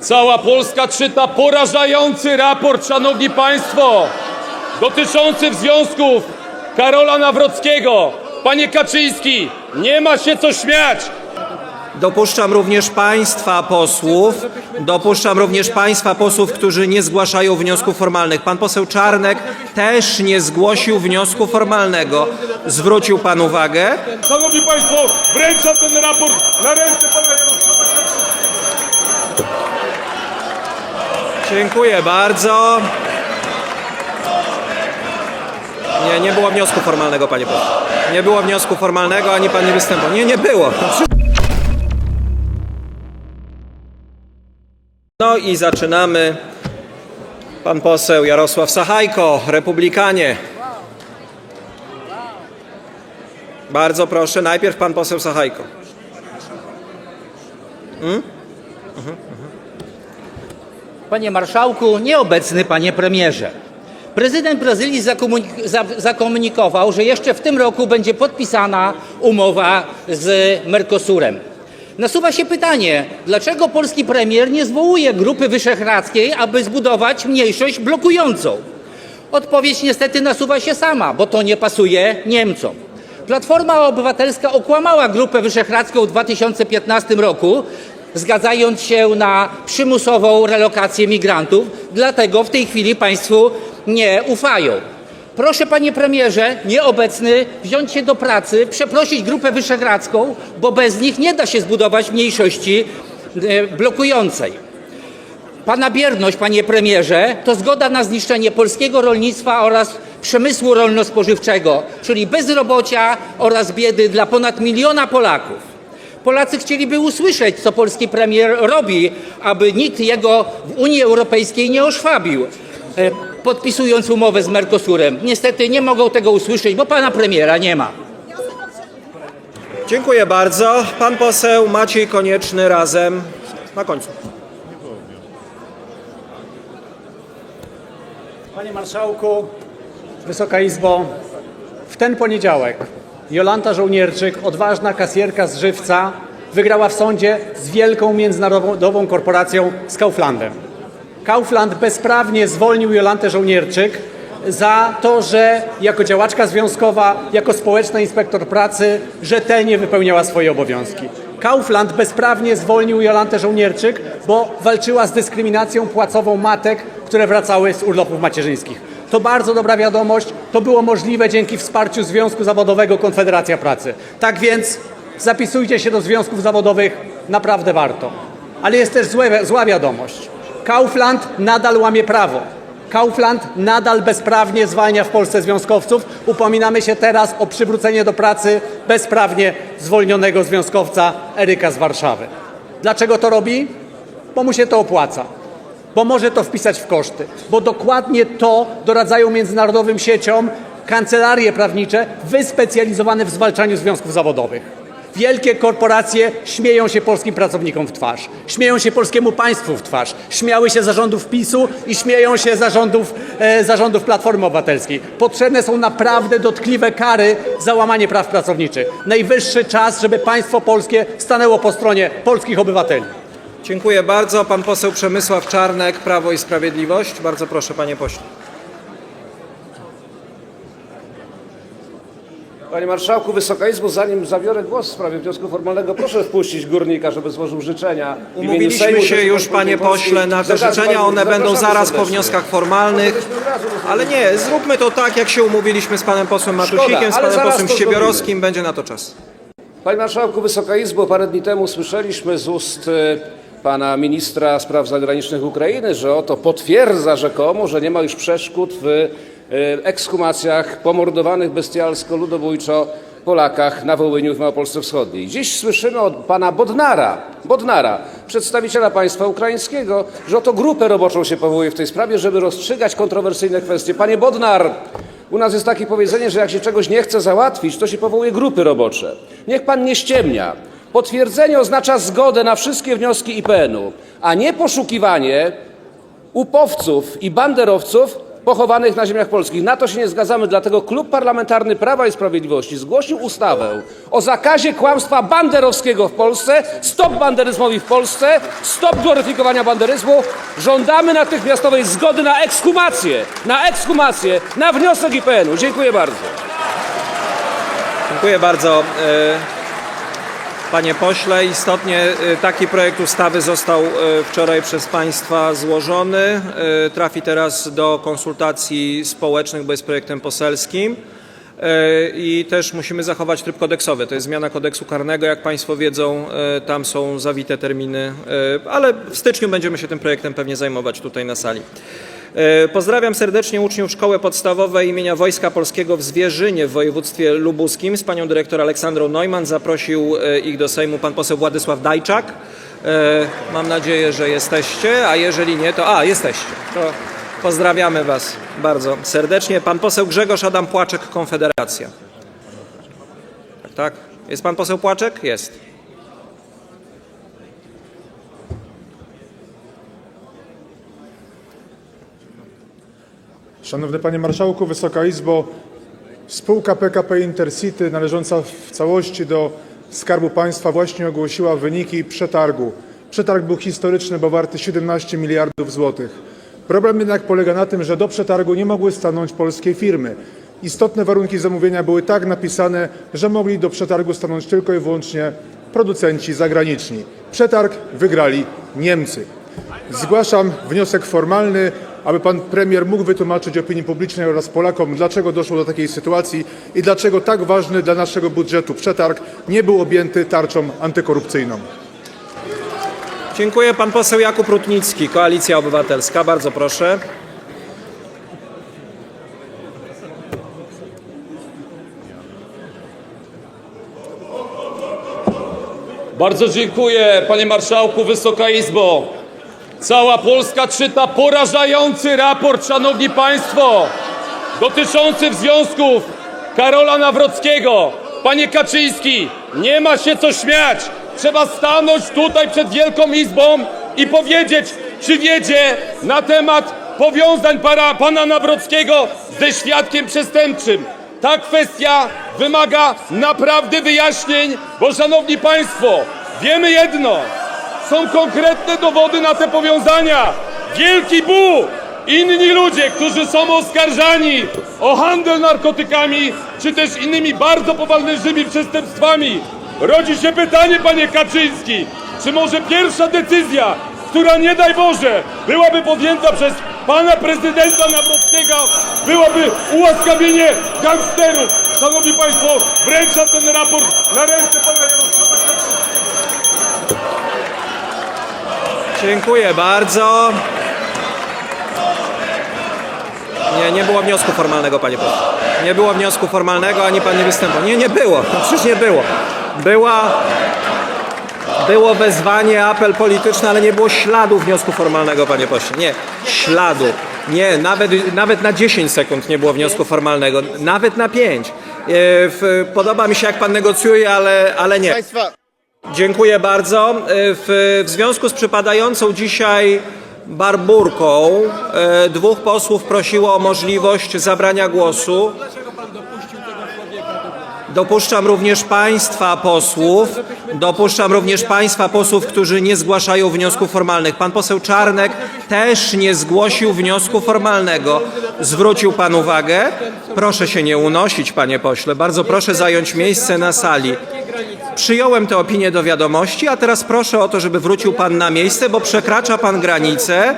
Cała Polska czyta porażający raport, szanowni państwo, dotyczący związków Karola Nawrockiego. Panie Kaczyński, nie ma się co śmiać. Dopuszczam również państwa posłów, dopuszczam również państwa posłów, którzy nie zgłaszają wniosków formalnych. Pan poseł Czarnek też nie zgłosił wniosku formalnego. Zwrócił pan uwagę. Szanowni państwo, wręczam ten raport na ręce pana Jarosława Dziękuję bardzo. Nie, nie było wniosku formalnego, panie pośle. Nie było wniosku formalnego, ani pan nie występował. Nie, nie było. No i zaczynamy. Pan poseł Jarosław Sachajko, Republikanie. Bardzo proszę, najpierw pan poseł Sachajko. Panie marszałku, nieobecny panie premierze. Prezydent Brazylii zakomunik- za- zakomunikował, że jeszcze w tym roku będzie podpisana umowa z Mercosurem. Nasuwa się pytanie, dlaczego polski premier nie zwołuje Grupy Wyszehradzkiej, aby zbudować mniejszość blokującą? Odpowiedź niestety nasuwa się sama, bo to nie pasuje Niemcom. Platforma Obywatelska okłamała Grupę Wyszehradzką w 2015 roku, zgadzając się na przymusową relokację migrantów, dlatego w tej chwili państwu nie ufają. Proszę panie premierze, nieobecny, wziąć się do pracy, przeprosić Grupę Wyszehradzką, bo bez nich nie da się zbudować mniejszości e, blokującej. Pana bierność, panie premierze, to zgoda na zniszczenie polskiego rolnictwa oraz przemysłu rolno-spożywczego, czyli bezrobocia oraz biedy dla ponad miliona Polaków. Polacy chcieliby usłyszeć, co polski premier robi, aby nikt jego w Unii Europejskiej nie oszwabił, e, podpisując umowę z Mercosurem. Niestety nie mogą tego usłyszeć, bo pana premiera nie ma. Dziękuję bardzo. Pan poseł Maciej Konieczny razem na końcu. Panie Marszałku, Wysoka Izbo, w ten poniedziałek Jolanta Żołnierczyk, odważna kasjerka z Żywca, wygrała w sądzie z wielką międzynarodową korporacją z Kauflandem. Kaufland bezprawnie zwolnił Jolantę Żołnierczyk za to, że jako działaczka związkowa, jako społeczna inspektor pracy rzetelnie wypełniała swoje obowiązki. Kaufland bezprawnie zwolnił Jolantę Żołnierczyk, bo walczyła z dyskryminacją płacową matek, które wracały z urlopów macierzyńskich. To bardzo dobra wiadomość. To było możliwe dzięki wsparciu Związku Zawodowego Konfederacja Pracy. Tak więc zapisujcie się do związków zawodowych, naprawdę warto. Ale jest też złe, zła wiadomość. Kaufland nadal łamie prawo. Kaufland nadal bezprawnie zwalnia w Polsce związkowców. Upominamy się teraz o przywrócenie do pracy bezprawnie zwolnionego związkowca Eryka z Warszawy. Dlaczego to robi? Bo mu się to opłaca bo może to wpisać w koszty, bo dokładnie to doradzają międzynarodowym sieciom kancelarie prawnicze wyspecjalizowane w zwalczaniu związków zawodowych. Wielkie korporacje śmieją się polskim pracownikom w twarz, śmieją się polskiemu państwu w twarz, śmiały się zarządów PiSu i śmieją się zarządów, e, zarządów Platformy Obywatelskiej. Potrzebne są naprawdę dotkliwe kary za łamanie praw pracowniczych. Najwyższy czas, żeby państwo polskie stanęło po stronie polskich obywateli. Dziękuję bardzo. Pan poseł Przemysław Czarnek, Prawo i Sprawiedliwość. Bardzo proszę, panie pośle. Panie Marszałku, Wysoka Izbo, zanim zabiorę głos w sprawie wniosku formalnego, proszę wpuścić górnika, żeby złożył życzenia. w imieniu Umówiliśmy Sejmu się już, panie pośle, na te życzenia. panie- One będą zapraszamy zaraz po serdecznie. wnioskach formalnych. Ale nie, zróbmy to tak, jak się umówiliśmy z panem posłem Matusikiem, z ale panem zaraz posłem to Ściebiorowskim. Będzie na to czas. Panie Marszałku, Wysoka Izbo, parę dni temu słyszeliśmy z ust e, pana ministra spraw zagranicznych Ukrainy, że oto potwierdza rzekomo, że nie ma już przeszkód w e, ekshumacjach pomordowanych bestialsko, ludobójczo Polakach na Wołyniu w Małopolsce Wschodniej. Dziś słyszymy od pana Bodnara, Bodnara, przedstawiciela państwa ukraińskiego, że oto grupę roboczą się powołuje w tej sprawie, żeby rozstrzygać kontrowersyjne kwestie. Panie Bodnar, u nas jest takie powiedzenie, że jak się czegoś nie chce załatwić, to się powołuje grupy robocze. Niech pan nie ściemnia. Potwierdzenie oznacza zgodę na wszystkie wnioski IPN-u, a nie poszukiwanie upowców i banderowców pochowanych na ziemiach polskich. Na to się nie zgadzamy, dlatego Klub Parlamentarny Prawa i Sprawiedliwości zgłosił ustawę o zakazie kłamstwa banderowskiego w Polsce, stop banderyzmowi w Polsce, stop gloryfikowania banderyzmu. Żądamy natychmiastowej zgody na ekshumację, na ekshumację, na wniosek IPN-u. Dziękuję bardzo. Dziękuję bardzo. Panie pośle, istotnie e, taki projekt ustawy został e, wczoraj przez Państwa złożony. E, Trafi teraz do konsultacji społecznych, bo jest projektem poselskim. I też musimy zachować tryb kodeksowy. To jest zmiana kodeksu karnego. Jak Państwo wiedzą, tam są zawite terminy, ale w styczniu będziemy się tym projektem pewnie zajmować tutaj na sali. E, Pozdrawiam serdecznie uczniów Szkoły Podstawowej imienia Wojska Polskiego w Zwierzynie w województwie lubuskim. Z panią dyrektor Aleksandrą Neumann zaprosił e, ich do Sejmu pan poseł Władysław Dajczak. E, Mam nadzieję, że jesteście, a jeżeli nie, to a, jesteście. To pozdrawiamy was bardzo serdecznie. Pan poseł Grzegorz Adam Płaczek, Konfederacja. Tak, tak. Jest pan poseł Płaczek? Jest. Szanowny Panie Marszałku, Wysoka Izbo, spółka PKP Intercity należąca w całości do Skarbu Państwa właśnie ogłosiła wyniki przetargu. Przetarg był historyczny, bo warty 17 miliardów złotych. Problem jednak polega na tym, że do przetargu nie mogły stanąć polskie firmy. Istotne warunki zamówienia były tak napisane, że mogli do przetargu stanąć tylko i wyłącznie producenci zagraniczni. Przetarg wygrali Niemcy. Zgłaszam wniosek formalny, aby pan premier mógł wytłumaczyć opinii publicznej oraz Polakom, dlaczego doszło do takiej sytuacji i dlaczego tak ważny dla naszego budżetu przetarg nie był objęty tarczą antykorupcyjną. Dziękuję. Pan poseł Jakub Rutnicki, Koalicja Obywatelska. Bardzo proszę. Bardzo dziękuję, panie marszałku, Wysoka Izbo. Cała Polska czyta porażający raport, szanowni państwo, dotyczący związków Karola Nawrockiego. Panie Kaczyński, nie ma się co śmiać. Trzeba stanąć tutaj przed Wielką Izbą i powiedzieć, czy wiedzie na temat powiązań para, pana Nawrockiego ze świadkiem przestępczym. Ta kwestia wymaga naprawdę wyjaśnień, bo szanowni państwo, wiemy jedno, są konkretne dowody na te powiązania. Wielki Bu! Inni ludzie, którzy są oskarżani o handel narkotykami, czy też innymi bardzo poważnymi przestępstwami. Rodzi się pytanie, panie Kaczyński, czy może pierwsza decyzja, która nie daj Boże byłaby podjęta przez pana prezydenta Nawrockiego, byłaby ułaskawienie gangsterów. Szanowni państwo, wręczam ten raport na ręce pana Jarosława Dziękuję bardzo. Nie, nie było wniosku formalnego, panie pośle. Nie było wniosku formalnego, ani pan nie występował. Nie, nie było. No przecież nie było. Była, było wezwanie, apel polityczny, ale nie było śladu wniosku formalnego, panie pośle. Nie, śladu. Nie, nawet, nawet na 10 sekund nie było wniosku formalnego. Nawet na 5. E, Podoba mi się, jak pan negocjuje, ale, ale nie. Dziękuję bardzo. E, W, w związku z przypadającą dzisiaj barburką e, dwóch posłów prosiło o możliwość zabrania głosu. Dopuszczam również państwa posłów, dopuszczam również państwa posłów, którzy nie zgłaszają wniosków formalnych. Pan poseł Czarnek też nie zgłosił wniosku formalnego. Zwrócił pan uwagę? Proszę się nie unosić, panie pośle. Bardzo proszę zająć miejsce na sali. Przyjąłem tę opinię do wiadomości, a teraz proszę o to, żeby wrócił pan na miejsce, bo przekracza pan granicę,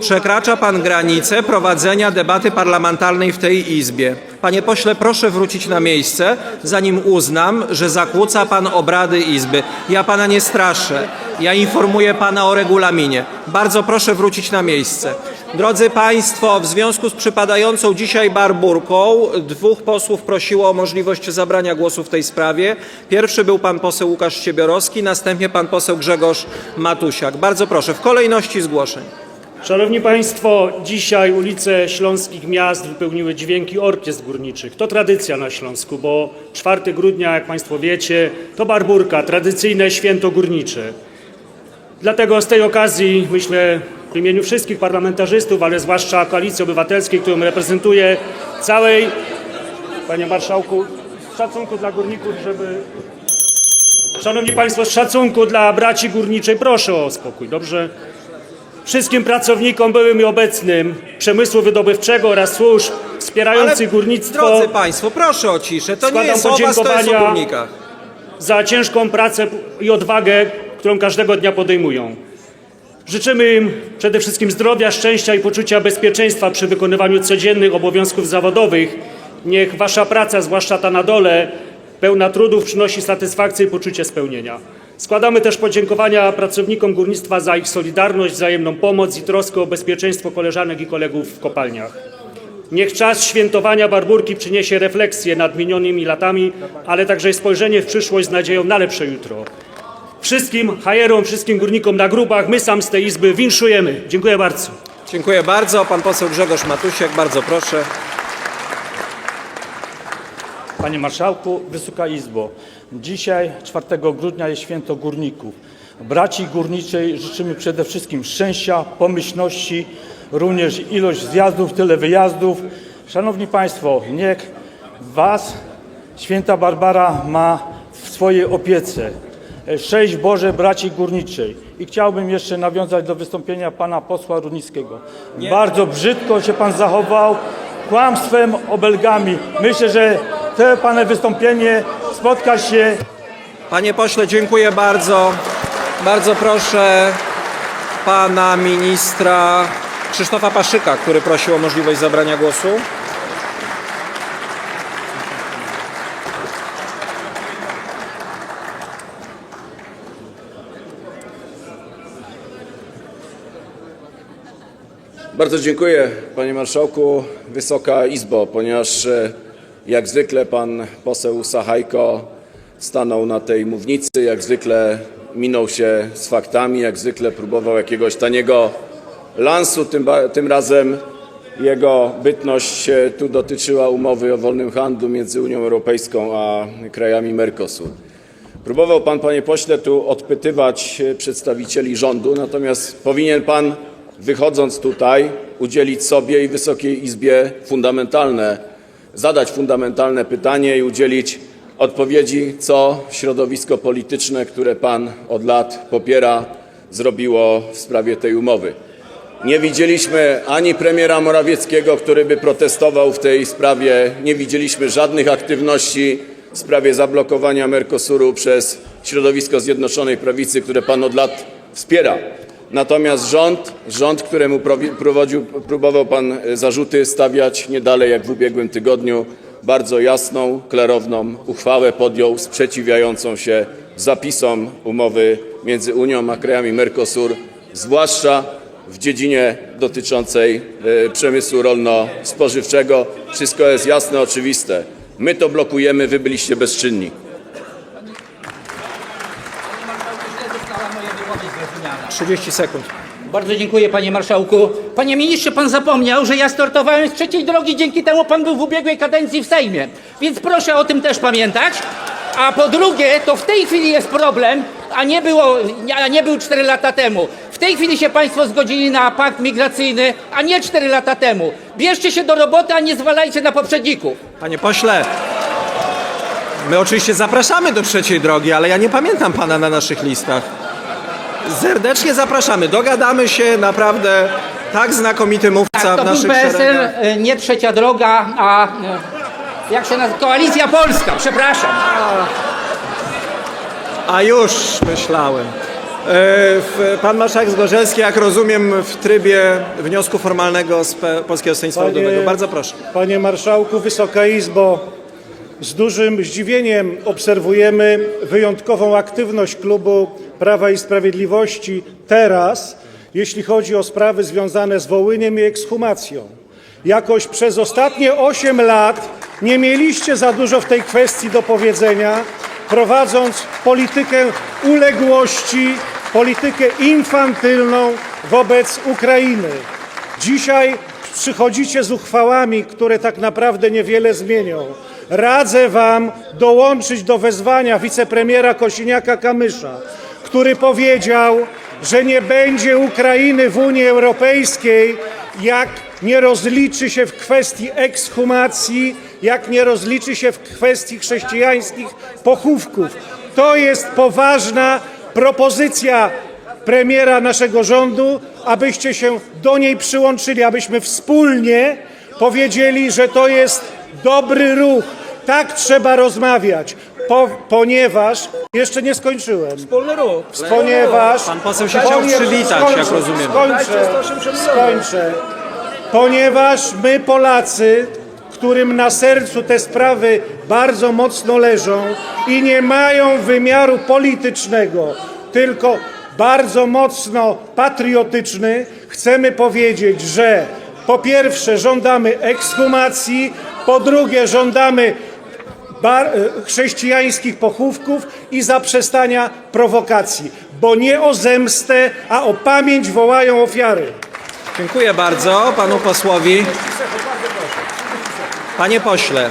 przekracza pan granicę prowadzenia debaty parlamentarnej w tej Izbie. Panie pośle, proszę wrócić na miejsce, zanim uznam, że zakłóca pan obrady Izby. Ja pana nie straszę. Ja informuję pana o regulaminie. Bardzo proszę wrócić na miejsce. Drodzy Państwo, w związku z przypadającą dzisiaj barburką, dwóch posłów prosiło o możliwość zabrania głosu w tej sprawie. Pierwszy był pan poseł Łukasz Ciebiorowski, następnie pan poseł Grzegorz Matusiak. Bardzo proszę, w kolejności zgłoszeń. Szanowni Państwo, dzisiaj ulice śląskich miast wypełniły dźwięki orkiestr górniczych. To tradycja na Śląsku, bo 4 grudnia, jak Państwo wiecie, to barburka, tradycyjne święto górnicze. Dlatego z tej okazji, myślę, w imieniu wszystkich parlamentarzystów, ale zwłaszcza Koalicji Obywatelskiej, którą reprezentuję, całej, panie marszałku, z szacunku dla górników, żeby... Szanowni Państwo, z szacunku dla braci górniczej, proszę o spokój, dobrze? Wszystkim pracownikom byłym i obecnym przemysłu wydobywczego oraz służb wspierających górnictwo Drodzy Państwo, proszę o ciszę. To nie jest o Was, to jest o górnikach. za ciężką pracę i odwagę, którą każdego dnia podejmują. Życzymy im przede wszystkim zdrowia, szczęścia i poczucia bezpieczeństwa przy wykonywaniu codziennych obowiązków zawodowych. Niech wasza praca, zwłaszcza ta na dole, pełna trudów, przynosi satysfakcję i poczucie spełnienia. Składamy też podziękowania pracownikom górnictwa za ich solidarność, wzajemną pomoc i troskę o bezpieczeństwo koleżanek i kolegów w kopalniach. Niech czas świętowania Barburki przyniesie refleksję nad minionymi latami, ale także spojrzenie w przyszłość z nadzieją na lepsze jutro. Wszystkim hajerom, wszystkim górnikom na grubach, my sam z tej Izby winszujemy. Dziękuję bardzo. Dziękuję bardzo. Pan poseł Grzegorz Matusiak, bardzo proszę. Panie Marszałku, Wysoka Izbo, dzisiaj 4 grudnia jest święto górników. Braci górniczej życzymy przede wszystkim szczęścia, pomyślności, również ilość zjazdów, tyle wyjazdów. Szanowni Państwo, niech Was święta Barbara ma w swojej opiece. Szczęść Boże braci górniczej. I chciałbym jeszcze nawiązać do wystąpienia pana posła Rudnickiego. Bardzo brzydko się pan zachował, kłamstwem, obelgami. Myślę, że te pana wystąpienie spotka się Panie pośle, dziękuję bardzo. Bardzo proszę pana ministra Krzysztofa Paszyka, który prosił o możliwość zabrania głosu. Bardzo dziękuję, panie marszałku, Wysoka Izbo, ponieważ e, jak zwykle pan poseł Sachajko stanął na tej mównicy, jak zwykle minął się z faktami, jak zwykle próbował jakiegoś taniego lansu, tym, tym razem jego bytność tu dotyczyła umowy o wolnym handlu między Unią Europejską a krajami Mercosur. Próbował pan, panie pośle, tu odpytywać przedstawicieli rządu, natomiast powinien pan, wychodząc tutaj, udzielić sobie i Wysokiej Izbie fundamentalne, zadać fundamentalne pytanie i udzielić odpowiedzi, co środowisko polityczne, które pan od lat popiera, zrobiło w sprawie tej umowy. Nie widzieliśmy ani premiera Morawieckiego, który by protestował w tej sprawie. Nie widzieliśmy żadnych aktywności w sprawie zablokowania Mercosuru przez środowisko Zjednoczonej Prawicy, które pan od lat wspiera. Natomiast rząd, rząd któremu prowadził, próbował pan e, zarzuty stawiać nie dalej jak w ubiegłym tygodniu, bardzo jasną, klarowną uchwałę podjął sprzeciwiającą się zapisom umowy między Unią a krajami Mercosur, zwłaszcza w dziedzinie dotyczącej e, przemysłu rolno-spożywczego. Wszystko jest jasne, oczywiste. My to blokujemy, wy byliście bezczynni. 30 sekund. Bardzo dziękuję, panie marszałku. Panie ministrze, pan zapomniał, że ja startowałem z trzeciej drogi, dzięki temu pan był w ubiegłej kadencji w Sejmie. Więc proszę o tym też pamiętać. A po drugie, to w tej chwili jest problem, a nie, było, a nie był 4 lata temu. W tej chwili się państwo zgodzili na pakt migracyjny, a nie 4 lata temu. Bierzcie się do roboty, a nie zwalajcie na poprzedników. Panie pośle, my oczywiście zapraszamy do trzeciej drogi, ale ja nie pamiętam pana na naszych listach. Serdecznie zapraszamy. Dogadamy się, naprawdę tak znakomity mówca Tak, w to był naszych PSL, szeregach. y, nie trzecia droga, a y, jak się nazywa? Koalicja Polska, przepraszam. A już myślałem. E, w- Pan marszałek Zgorzelski, jak rozumiem, w trybie wniosku formalnego z Polskiego Stronnictwa Ludowego. Bardzo proszę. Panie Marszałku, Wysoka Izbo, z dużym zdziwieniem obserwujemy wyjątkową aktywność klubu Prawa i Sprawiedliwości teraz, jeśli chodzi o sprawy związane z Wołyniem i ekshumacją. Jakoś przez ostatnie 8 lat nie mieliście za dużo w tej kwestii do powiedzenia, prowadząc politykę uległości, politykę infantylną wobec Ukrainy. Dzisiaj przychodzicie z uchwałami, które tak naprawdę niewiele zmienią. Radzę Wam dołączyć do wezwania wicepremiera Kosiniaka-Kamysza, który powiedział, że nie będzie Ukrainy w Unii Europejskiej, jak nie rozliczy się w kwestii ekshumacji, jak nie rozliczy się w kwestii chrześcijańskich pochówków. To jest poważna propozycja premiera naszego rządu, abyście się do niej przyłączyli, abyśmy wspólnie powiedzieli, że to jest dobry ruch. Tak trzeba rozmawiać, po, ponieważ jeszcze nie skończyłem. Wspólny ruch. Ponieważ Pan poseł się chciał Ponieważ- przywitać, jak rozumiem. Skończę, skończę. Ponieważ my Polacy, którym na sercu te sprawy bardzo mocno leżą i nie mają wymiaru politycznego, tylko bardzo mocno patriotyczny, chcemy powiedzieć, że po pierwsze żądamy ekshumacji, po drugie żądamy chrześcijańskich pochówków i zaprzestania prowokacji, bo nie o zemstę, a o pamięć wołają ofiary. Dziękuję bardzo panu posłowi. Panie pośle,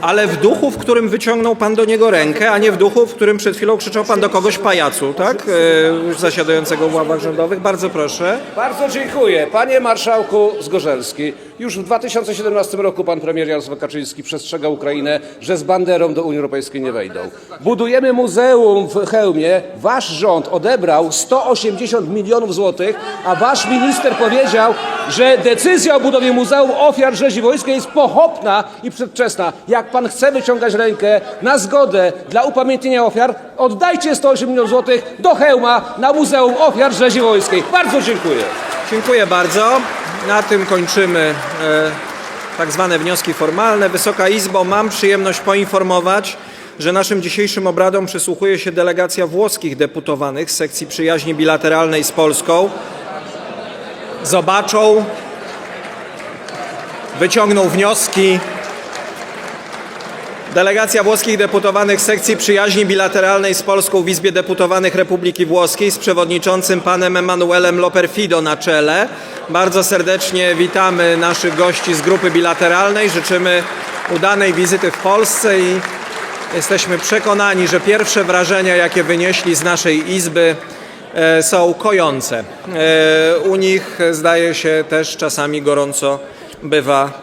ale w duchu, w którym wyciągnął pan do niego rękę, a nie w duchu, w którym przed chwilą krzyczał pan do kogoś pajacu, tak? E, Już zasiadającego w ławach rządowych. Bardzo proszę. Bardzo dziękuję. Panie marszałku Zgorzelski, już w 2017 roku pan premier Jarosław Kaczyński przestrzegał Ukrainę, że z banderą do Unii Europejskiej nie wejdą. Budujemy muzeum w Chełmie. Wasz rząd odebrał 180 milionów złotych, a wasz minister powiedział, że decyzja o budowie Muzeum Ofiar Rzezi Wojskiej jest pochopna i przedwczesna. Jak pan chce wyciągać rękę na zgodę dla upamiętnienia ofiar, oddajcie 108 milionów złotych do Chełma na Muzeum Ofiar Rzezi Wojskiej. Bardzo dziękuję. Dziękuję bardzo. Na tym kończymy e, tak zwane wnioski formalne. Wysoka Izbo, mam przyjemność poinformować, że naszym dzisiejszym obradom przysłuchuje się delegacja włoskich deputowanych z sekcji przyjaźni bilateralnej z Polską. Zobaczą, wyciągną wnioski. Delegacja włoskich deputowanych z sekcji przyjaźni bilateralnej z Polską w Izbie Deputowanych Republiki Włoskiej z przewodniczącym panem Emanuelem Loperfido na czele. Bardzo serdecznie witamy naszych gości z grupy bilateralnej. Życzymy udanej wizyty w Polsce i jesteśmy przekonani, że pierwsze wrażenia, jakie wynieśli z naszej Izby, e, są kojące. E, U nich zdaje się też czasami gorąco bywa